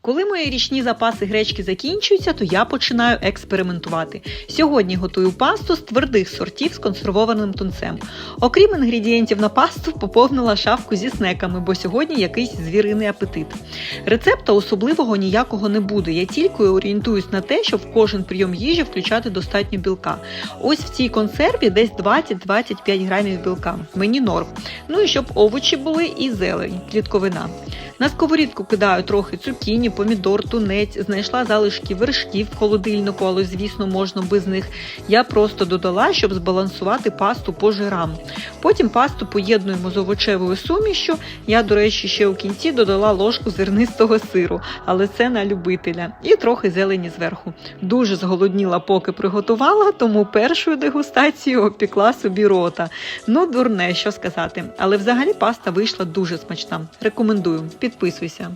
Коли мої річні запаси гречки закінчуються, то я починаю експериментувати. Сьогодні готую пасту з твердих сортів з консервованим тунцем. Окрім інгредієнтів на пасту, поповнила шафку зі снеками, бо сьогодні якийсь звіриний апетит. Рецепта особливого ніякого не буде. Я тільки орієнтуюсь на те, щоб в кожен прийом їжі включати достатньо білка. Ось в цій консерві десь 20-25 грамів білка. Мені норм. Ну і щоб овочі були і зелень, клітковина. На сковорідку кидаю трохи цукіні, помідор, тунець, знайшла залишки вершків в холодильнику, але звісно можна без них. Я просто додала, щоб збалансувати пасту по жирам. Потім пасту поєднуємо з овочевою сумішю. Я, до речі, ще у кінці додала ложку зернистого сиру, але це на любителя, і трохи зелені зверху. Дуже зголодніла, поки приготувала, тому першою дегустацією опікла собі рота. Ну, дурне, що сказати. Але взагалі паста вийшла дуже смачна. Рекомендую, підписуйся.